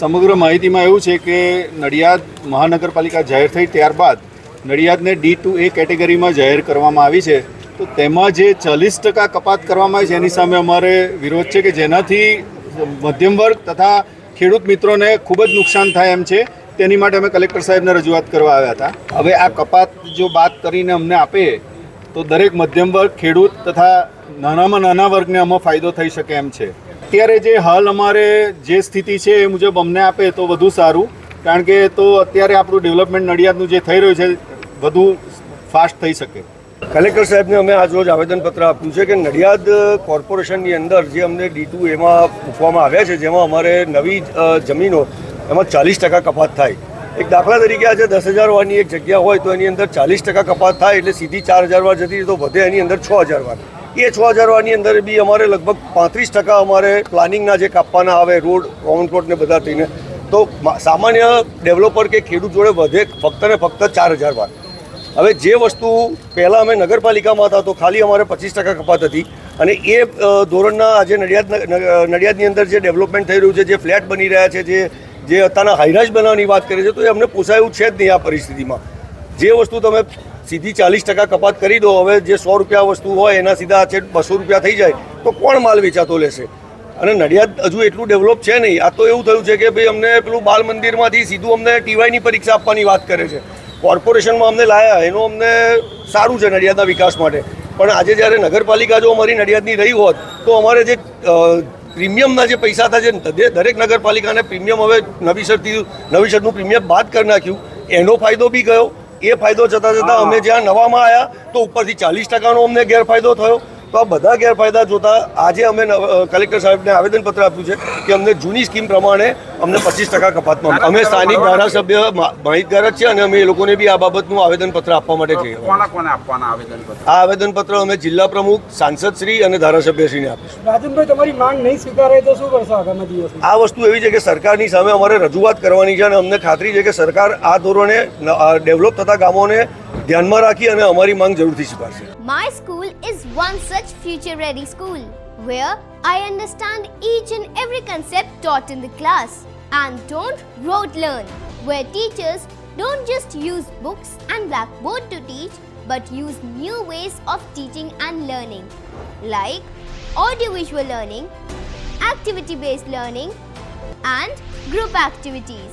સમગ્ર માહિતીમાં એવું છે કે નડિયાદ મહાનગરપાલિકા જાહેર થઈ ત્યારબાદ નડિયાદને ડી ટુ એ કેટેગરીમાં જાહેર કરવામાં આવી છે. તો તેમાં જે ચાલીસ ટકા કપાત કરવામાં આવી છે, એની સામે અમારે વિરોધ છે કે જેનાથી મધ્યમ વર્ગ તથા ખેડૂત મિત્રોને ખૂબ જ નુકસાન થાય એમ છે. તેની માટે અમે કલેક્ટર સાહેબને રજૂઆત કરવા આવ્યા હતા. હવે આ કપાત જો બાદ કરીને અમને આપે, તો દરેક મધ્યમ વર્ગ, ખેડૂત તથા નાનામાં નાના વર્ગને આમાં ફાયદો થઈ શકે એમ છે. અત્યારે જે હાલ અમારે જે સ્થિતિ છે એ મુજબ અમને આપે તો વધુ સારું. કારણ કે તો અત્યારે આપણું ડેવલપમેન્ટ નડિયાદનું જે થઈ રહ્યું છે, વધુ ફાસ્ટ થઈ શકે. કલેક્ટર સાહેબને અમે આજરોજ આવેદનપત્ર આપ્યું છે કે નડિયાદ કોર્પોરેશનની અંદર જે અમને ડી ટુ એમાં મૂકવામાં આવ્યા છે, જેમાં અમારે નવી જમીનો એમાં ચાલીસ ટકા કપાત થાય. એક દાખલા તરીકે આજે દસ હજાર વારની એક જગ્યા હોય તો એની અંદર ચાલીસ ટકા કપાત થાય એટલે સીધી ચાર હજાર વાર જતી તો વધે એની અંદર છ હજાર વાર. એ છ હજાર વારની અંદર બી અમારે લગભગ પાંત્રીસ ટકા અમારે પ્લાનિંગના જે કાપવાના આવે, રોડ કોમન પ્લોટ ને બધા થઈને, તો સામાન્ય ડેવલપર કે ખેડૂત જોડે વધે ફક્ત ને ફક્ત ચાર હજાર વાર. હવે જે વસ્તુ પહેલાં અમે નગરપાલિકામાં હતા, તો ખાલી અમારે પચીસ ટકા કપાત હતી અને એ ધોરણના આજે નડિયાદ નડિયાદની અંદર જે ડેવલપમેન્ટ થઈ રહ્યું છે, જે ફ્લેટ બની રહ્યા છે, જે જે અત્યારના હાઈરાઇઝ બનાવવાની વાત કરે છે, તો એ અમને પોસાયું છે જ નહીં આ પરિસ્થિતિમાં. જે વસ્તુ તમે સીધી ચાલીસ ટકા કપાત કરી દો, હવે જે સો રૂપિયા વસ્તુ હોય એના સીધા છે બસો રૂપિયા થઈ જાય, તો કોણ માલ વેચાતો લેશે? અને નડિયાદ હજુ એટલું ડેવલપ છે નહીં. આ તો એવું થયું છે કે ભાઈ અમને પેલું બાલ મંદિરમાંથી સીધું અમને ટીવાયની પરીક્ષા આપવાની વાત કરે છે. કોર્પોરેશનમાં અમને લાયા, એનું અમને સારું છે નડિયાદના વિકાસ માટે. પણ આજે જ્યારે નગરપાલિકા જો અમારી નડિયાદની રહી હોત, તો અમારે જે પ્રીમિયમના જે પૈસા હતા, જે દરેક નગરપાલિકાને પ્રીમિયમ હવે નવીસરથી નવીસરનું પ્રીમિયમ બાદ કરી નાખ્યું, એનો ફાયદો બી ગયો. એ ફાયદો જતાં જતાં અમે જ્યાં નવામાં આવ્યા તો ઉપરથી ચાલીસ ટકાનો અમને ગેરફાયદો થયો. તો આ બધા ગેરફાયદા જોતા આજે અમે નવ- કલેક્ટર સાહેબને આવેદનપત્ર આપ્યું છે કે અમને જૂની સ્કીમ પ્રમાણે અમને પચીસ ટકા કપાતમાં અમે સ્થાનિક ધારાસભ્ય માહિતગાર જ છે અને અમે એ લોકોને બી આ બાબતનું આવેદનપત્ર આપવા માટે જઈએ આ આવેદનપત્ર અમે જિલ્લા પ્રમુખ સાંસદશ્રી અને ધારાસભ્યશ્રીને આપીશું. રાજનભાઈ તમારી માંગ નહીં સ્વીકારાય તો શું કરશો આગામી આ વસ્તુ એવી છે કે સરકારની સામે અમારે રજૂઆત કરવાની છે અને અમને ખાતરી છે કે સરકાર આ ધોરણે ડેવલપ થતા ગામોને ધ્યાનમાં રાખી અને અમારી માંગ જરૂરથી સ્વીકારશે My school is one such future ready school where I understand each and every concept taught in the class and don't rote learn, where teachers don't just use books and blackboard to teach but use new ways of teaching and learning like audiovisual learning, activity based learning, and group activities,